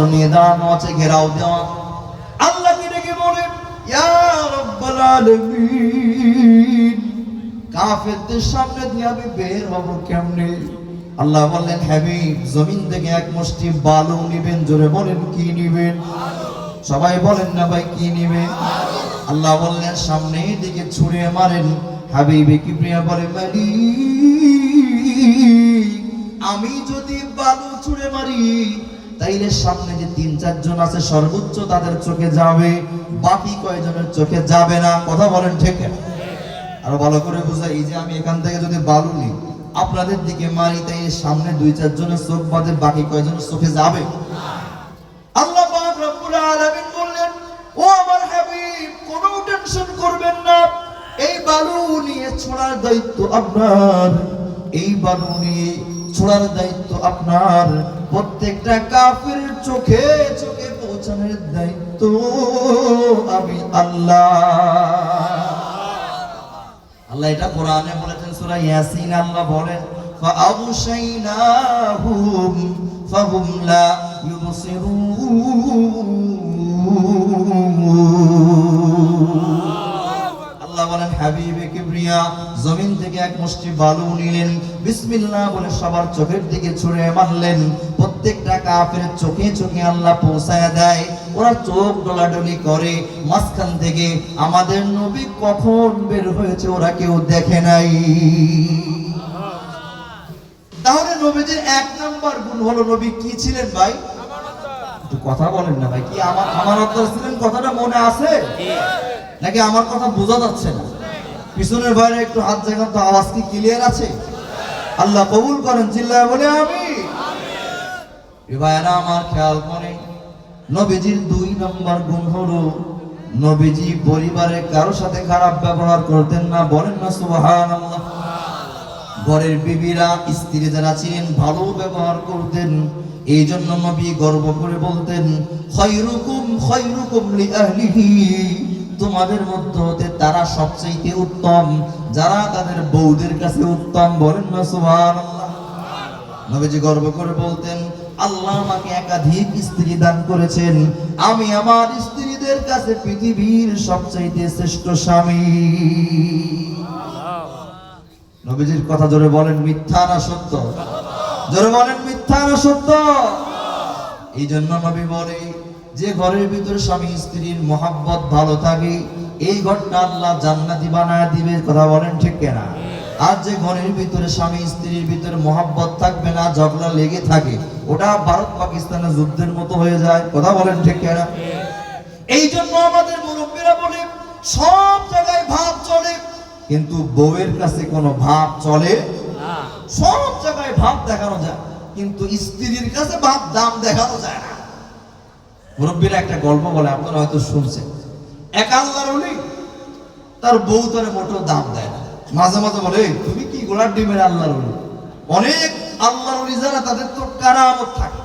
অস্ত্র নিয়ে দাঁড়ানো আছে ঘেরাও দেওয়া আল্লাহকে ডেকে বলে কাফেরদের সামনে দিয়ে আমি বের হব কেমনে? আল্লাহ বললেন, হাবিব, জমিন থেকে এক মুষ্টি বালু নিবেন, জোরে বলেন, কি নিবেন? সবাই বলেন না, ভাই, কি নিবে আল্লাহ বললেন সামনের দিকে ছুঁড়ে মারেন। হাবিবে কি প্রিয়া বলে, মালিক, আমি যদি বালু ছুঁড়ে মারি তাইলে সামনে যে তিন, চারজন আছে, সর্বোচ্চ তাদের চোখে যাবে, বাকি কয়জনের চোখে যাবে না? কথা বলেন ঠিক? আরও ভালো করে বুঝাই, এই যে আমি এখান থেকে যদি বালু নিই, আপনাদের দিকে মারি তাই সামনে দুই, চারজনের চোখ বাদে বাকি কয়জনের চোখে যাবে? আল্লাহ বললেন, ও আমার কোনো টেনশন করবেন না। এই বালু নিয়ে ছোড়ার দায়িত্ব আপনার। এই বালু নিয়ে ছোড়ার দায়িত্ব আপনার। প্রত্যেকটা কাফের চোখে চোখে পৌঁছানোর দায়িত্ব আমি আল্লাহ। আল্লাহ এটা কোরআনে বলেছেন, সূরা ইয়াসিন আল্লাহ বলেন ফাআবশাইনাহুম ফাহুম লা ইউবসিরুন। আল্লাহ বলেন, হাবিবে কিবরিয়া জমিন থেকে এক মুষ্টি বালু নিলেন। বিসমিল্লাহ বলে সবার চোখের দিকে ছুঁড়ে মারলেন। প্রত্যেকটা কাফের চোখে চোখে আল্লাহ পৌঁছায় দেয়। ওরা চোখ ডলাডলি করে। মাঝখান থেকে আমাদের নবী কখন বের হয়েছে ওরা কেউ দেখে নাই। তাহলে নবীজির এক নাম্বার গুণ হলো নবী কি ছিলেন ভাই? একটু কথা বলেন না ভাই কি আমার আমার ছিলেন? কথাটা মনে আছে? নাকি আমার কথা বোঝা যাচ্ছে না? পিছনের বাইরে একটু হাত জায়গা তো আওয়াজ কি ক্লিয়ার আছে? আল্লাহ কবুল করেন, চিল্লায় বলে আমি এ ভাইয়েরা, আমার খেয়াল করে নবীজির দুই নম্বর গুণ হলো, নবীজি পরিবারে কারোর সাথে খারাপ ব্যবহার করতেন না, বলেন না সুবহান ঘরের বিবিরা, স্ত্রী যারা ছিলেন, ভালো ব্যবহার করতেন এই জন্য নবী গর্ব করে বলতেন, খৈরুকুম খৈরুকুম লি আহলিহি। তোমাদের মধ্যে হতে তারা সবচেয়ে উত্তম, যারা তাদের বৌদের কাছে উত্তম বলেন না, সুবহানাল্লাহ। নবীজি গর্ব করে বলতেন, আল্লাহ আমাকে একাধিক স্ত্রী দান করেছেন। আমি আমার স্ত্রীদের কাছে পৃথিবীর সবচাইতে শ্রেষ্ঠ স্বামী। নবীজির কথা জোরে বলেন, মিথ্যা না সত্য। জোরে বলেন, মিথ্যা না সত্য। এই জন্য নবী বলে যে ঘরের ভিতরে স্বামী স্ত্রীর মহাব্বত ভালো থাকে, এই ঘরটা আল্লাহ জান্নাতি বানায় দিবে, কথা বলেন ঠিক কেনা? আর যে ঘরের ভিতরে স্বামী স্ত্রীর ভিতরে মহাব্বত থাকবে না, ঝগড়া লেগে থাকে, ওটা ভারত পাকিস্তানের যুদ্ধের মতো হয়ে যায়, কথা বলেন ঠিক কেনা? এই জন্য আমাদের মুরব্বীরা বলে, সব জায়গায় ভাব চলে, কিন্তু বউয়ের কাছে কোনো ভাব চলে সব জায়গায় ভাব দেখানো যায়, কিন্তু স্ত্রীর কাছে ভাব দাম দেখানো যায় না। মুরব্বীরা একটা গল্প বলে, আপনারা হয়তো শুনছেন। এক আল্লাহর উনি তার বউ তার মোটো দাম দেয় না। মাঝে মাঝে বলে তুমি কি গোলার ডিমের আল্লাহর উনি অনেক আল্লাহর উনি যারা, তাদের তো কারামত থাকে।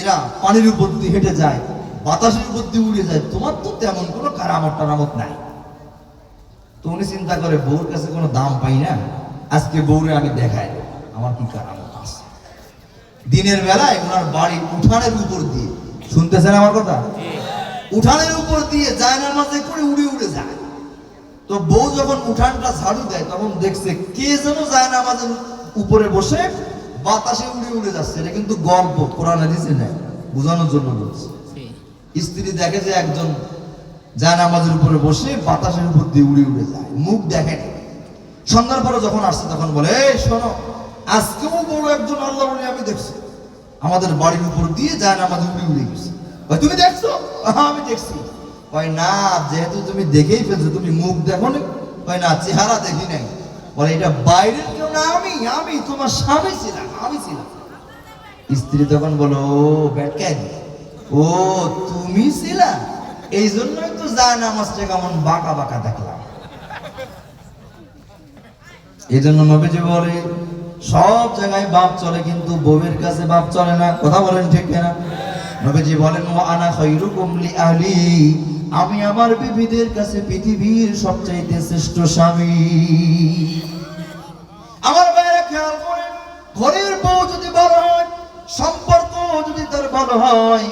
এরা পানির উপর দিয়ে হেঁটে যায়, বাতাসের উপর দিয়ে উড়ে যায়। তোমার তো তেমন কোনো কারামত টারামত নাই। তো উনি চিন্তা করে, বউর কাছে কোনো দাম পাই না? আজকে বউরে আমি দেখাই আমার কি কারামত আছে? দিনের বেলায় ওনার বাড়ির উঠানের উপর দিয়ে শুনতেছেন আমার কথা? উঠানের উপর দিয়ে যায় না মাঝে করে উড়ে উড়ে যায়। তো বউ যখন উঠানটা ঝাড়ু দেয় তখন দেখছে কে যেন যায় না আমাদের উপরে বসে বাতাসে উড়ে উড়ে যাচ্ছে। এটা কিন্তু গল্প কোরআন হাদিসে নেয় বোঝানোর জন্য বলছে। স্ত্রী দেখে যে একজন যায় নামাজের উপরে বসে বাতাসের উপর দিয়ে উড়ে উড়ে যায়। মুখ দেখে না। সন্ধ্যার পরে যখন আসছে তখন বলে এই শোনো আজকেও বড় একজন আল্লাহ আমি দেখছি। আমাদের বাড়ির উপর দিয়ে যায় নামাজ উড়ে উড়ে গেছে। তুমি দেখছ? আমি দেখছি। কয় না, যেহেতু তুমি দেখেই ফেলছো, তুমি মুখ দেখো নি। কয় না, চেহারা দেখি নাই। বলে, এটা বাইরের কেউ না, আমি আমি, তোমার স্বামী ছিলাম, আমি ছিলাম। স্ত্রী তখন বলো, ও ব্যাটকাই ও, তুমি ছিলা? এই জন্যই তো যায় নামাজটা কেমন বাঁকা বাঁকা দেখলাম। এই জন্য নবীজি বলে সব জায়গায় বাপ চলে, কিন্তু বউয়ের কাছে বাপ চলে না। কথা বলেন ঠিক না নবীজি বলেন ও আনা খৈরুকুম লি আহলি। আমি আমার বিবিদের কাছে পৃথিবীর সবচাইতে শ্রেষ্ঠ স্বামী। আমার বাইরে খেয়াল করেন, ঘরের বউ যদি ভালো হয়, সম্পর্ক যদি তার ভালো হয়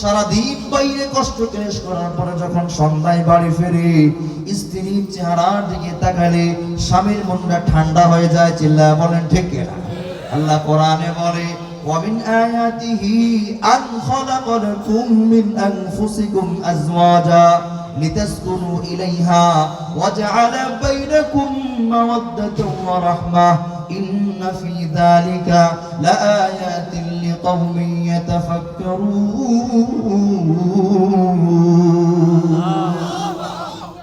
সারাদিন বাইরে কষ্ট ক্লেশ করার পরে যখন সন্ধ্যায় বাড়ি ফেরে স্ত্রীর চেহারার দিকে তাকালে স্বামীর মনটা ঠান্ডা হয়ে যায় চিল্লা বলেন ঠিক কিনা আল্লাহ কোরআনে বলে ومن آياته أن خلق لكم من أنفسكم أزواجا لتسكنوا إليها وجعل بينكم مودة ورحمة إن في ذلك لآيات لقوم يتفكرون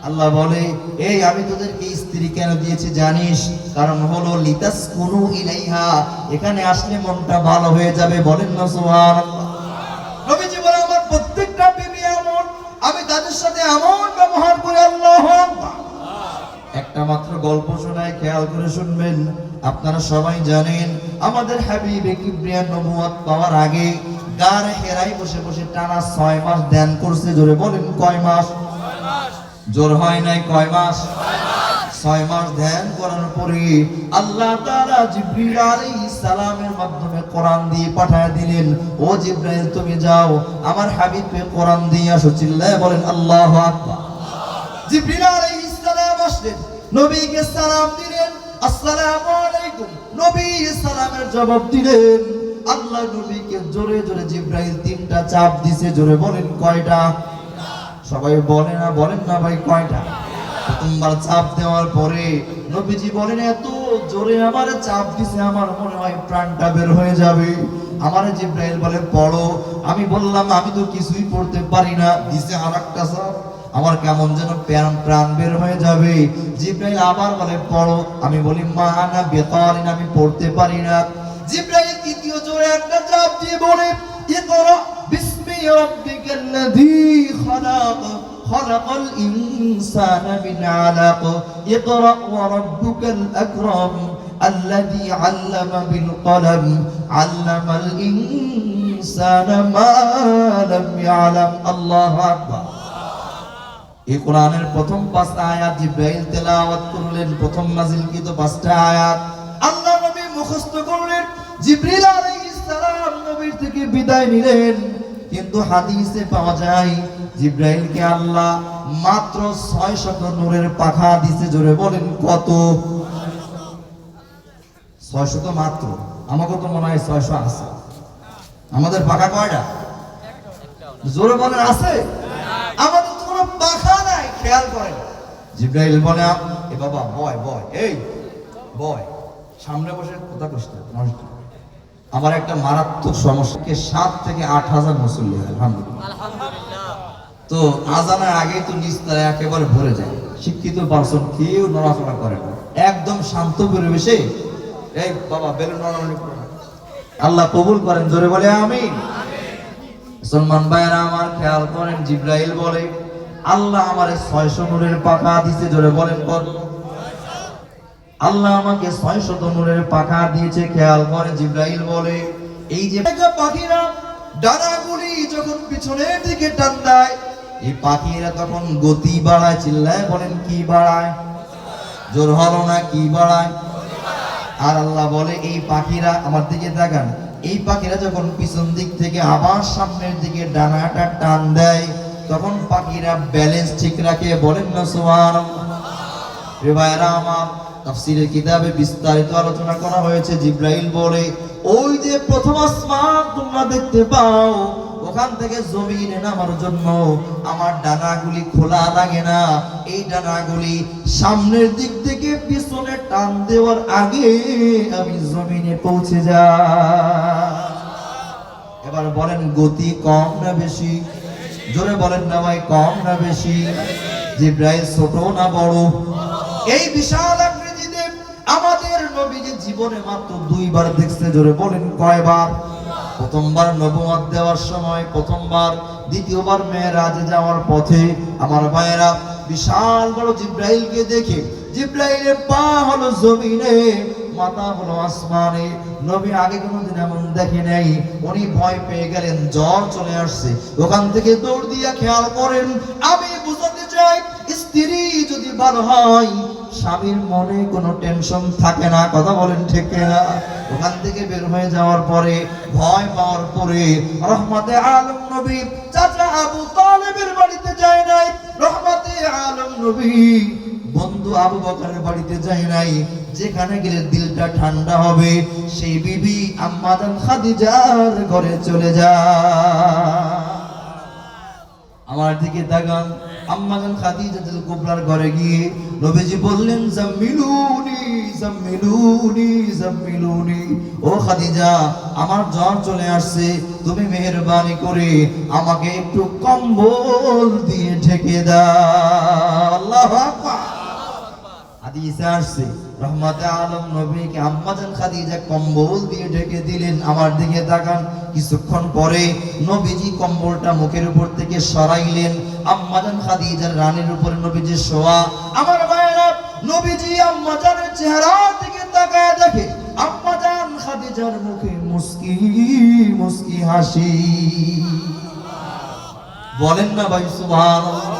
আল্লাহ বলে এই আমি তোদেরকে স্ত্রী কেন দিয়েছি জানিস কারণ হলো লিতাস কুনু ইলাইহা এখানে আসলে মনটা ভালো হয়ে যাবে বলেন না সুবহানাল্লাহ একটা মাত্র গল্প শোনায় খেয়াল করে শুনবেন। আপনারা সবাই জানেন, আমাদের হাবিবে কিবরিয়া নবুয়ত পাওয়ার আগে গার হেরাই বসে বসে টানা ছয় মাস ধ্যান করছে, জোরে বলেন কয় মাস? জোর হয় নাই কয় মাস? ছয় মাস ধ্যান করার পরে আল্লাহ তাআলা জিবরিল আলাইহিস সালামের মাধ্যমে কোরআন দিয়ে পাঠায় দিলেন, ও জিবরাইল, তুমি যাও, আমার হাবিবকে কোরআন দিয়ে আসো। চিল্লায় বলেন, আল্লাহু আকবার। জিবরিল আলাইহিস সালাম আসলেন। নবীকে সালাম দিলেন। আসসালামু আলাইকুম। নবী সালামের জবাব দিলেন, আল্লাহ নবীকে জোরে জোরে জিবরাইল তিনটা চাপ দিছে, জোরে বলেন কয়টা? সবাই বলে না, বলেন না ভাই কয়টা? প্রথমবার চাপ দেওয়ার পরে নবীজি বলেন, এত জোরে আমার চাপ দিছে, আমার মনে হয় প্রাণটা বের হয়ে যাবে। আমার জিব্রাইল বলে, পড়ো। আমি বললাম, আমি তো কিছুই পড়তে পারি না। দিছে আর একটা চাপ। আমার কেমন যেন প্রাণ প্রাণ বের হয়ে যাবে জিব্রাইল আবার বলে পড়ো আমি বলি মা না বেকারিন আমি পড়তে পারি না জিব্রাইল তৃতীয় জোরে একটা চাপ দিয়ে বলে ইকরা বিসমি রাব্বিকাল্লাযী খালাক خلق الإنسان من علق اقرأ وربك الأكرم الذي علم بالقلم علم الإنسان ما لم يعلم الله أكبر এই কোরআনের প্রথম পাঁচটা আয়াত জিব্রাইল তেলাওয়াত করলেন, প্রথম নাজিল নাজিলকৃত পাঁচটা আয়াত? আল্লাহ নবী মুখস্থ করলেন জিবরিল আলাইহিস সালাম নবীর থেকে বিদায় নিলেন। কিন্তু হাদিসে পাওয়া যায়, জিব্রাইলকে আল্লাহ মাত্র 600 নূরের পাখা দিতে জোরে বলেন কত? 600 তো মাত্র। আমাকে তো মনে হয় 600 আছে। আমাদের পাখা কয়টা? জোরে বলেন, আছে? খেয়াল করেন। জিব্রাইল বলে এ বাবা বয় বয় এই বয় সামনে বসে কথা নষ্ট। আমার একটা মারাত্মক সমস্যাকে সাত থেকে আট হাজার মুসল্লি আলহামদুলিল্লাহ। তো আজানের আগে তো নিস্তারা একেবারে ভরে যায়। শিক্ষিত পার্সন কেউ নড়াচড়া করে না। একদম শান্ত পরিবেশে এই বাবা বেলুন নড়ানড়ি করো আল্লাহ কবুল করেন জোরে বলে আমি মুসলমান ভাইয়েরা আমার খেয়াল করেন জিব্রাইল বলে আল্লাহ আমারে ছয়শো নূরের পাখা দিছে জোরে বলেন কত আল্লাহ আমাকে ছয়শত নূরের পাখা দিয়েছে, খেয়াল করে জিব্রাইল বলে। এই যে পাখিরা ডানাগুলি যখন পিছনের দিকে টান দেয়, এই পাখিরা তখন গতি বাড়ায়, চিল্লায় বলেন, কি বাড়ায়? জোর হলো না, কি বাড়ায়? আর আল্লাহ বলে, এই পাখিরা আমার দিকে তাকান। এই পাখিরা যখন পিছন দিক থেকে আবার সামনের দিকে ডানাটা টান দেয় তখন পাখিরা ব্যালেন্স ঠিক রাখে, বলেন না সুবহান রে ভাইরা আমার, তাফসীরের কিতাবে বিস্তারিত আলোচনা করা হয়েছে জিব্রাইল বলে, ওই যে প্রথম আসমান তোমরা দেখতে পাও, ওখান থেকে জমিনে নামার জন্য আমার ডানাগুলি খোলা লাগে না। এই ডানাগুলি সামনের দিক থেকে পিছনে টান দেওয়ার আগে আমি জমিনে পৌঁছে যা এবার বলেন, গতি কম না বেশি? জোরে বলেন না ভাই, কম না বেশি। জিব্রাইল ছোট না বড়? এই বিশাল আকৃতিতে আমাদের নবীজি জীবনে মাত্র দুইবার দেখছে, জোরে বলেন কয়বার? প্রথমবার নবুয়ত দেওয়ার সময়, প্রথমবার, দ্বিতীয়বার মেয়েরাজে যাওয়ার পথে আমার ভাইয়েরা বিশাল বড় জিব্রাইলকে দেখে, জিব্রাইলের পা হলো জমিনে। মাথা হলো আসমানে, নবী আগে কোনোদিন এমন দেখে নাই। উনি ভয় পেয়ে গেলেন, জ্বর চলে আসছে। ওখান থেকে দৌড় দিয়া খেয়াল করেন, আমি বুঝাতে চাই, স্ত্রী যদি ভালো হয়, স্বামীর মনে কোনো টেনশন থাকে না, কথা বলেন ঠিক না ওখান থেকে বের হয়ে যাওয়ার পরে, ভয় পাওয়ার পরে, রহমতে আলম নবী, চাচা আবু তালেবের বাড়িতে যায় নাই। রহমতে আলম নবী, বন্ধু আবু বকরের বাড়িতে যায় নাই। যেখানে গেলে দিলটা ঠান্ডা হবে, সেই বিবি আম্মাদান খাদিজার ঘরে চলে যা। আমার দিকে তাকান আম্মাজান খাদিজাতুল কুবরার ঘরে গিয়ে নবীজি বললেন, জাম্মিলুনি জাম্মিলুনি জাম্মিলুনি। ও খাদিজা, আমার জ্বর চলে আসছে, তুমি মেহেরবানি করে আমাকে একটু কম্বল দিয়ে ঢেকে দাও। আল্লাহু আকবার। হাদিসে আসছে রহমতে আলম নবীকে আম্মাজান খাদিজা কম্বল দিয়ে ঢেকে দিলেন। আমার দিকে তাকান। কিছুক্ষণ পরে নবীজি কম্বলটা মুখের উপর থেকে সরাইলেন। আম্মাজান খাদিজার রানীর উপরে নবীজি শোয়া। আমার ভাইয়েরা নবীজি আম্মাজানের চেহারা দিকে তাকায় দেখে আম্মাজান খাদিজার মুখে মুস্কি মুস্কি হাসি। বলেন না ভাই, সুবহানাল্লাহ।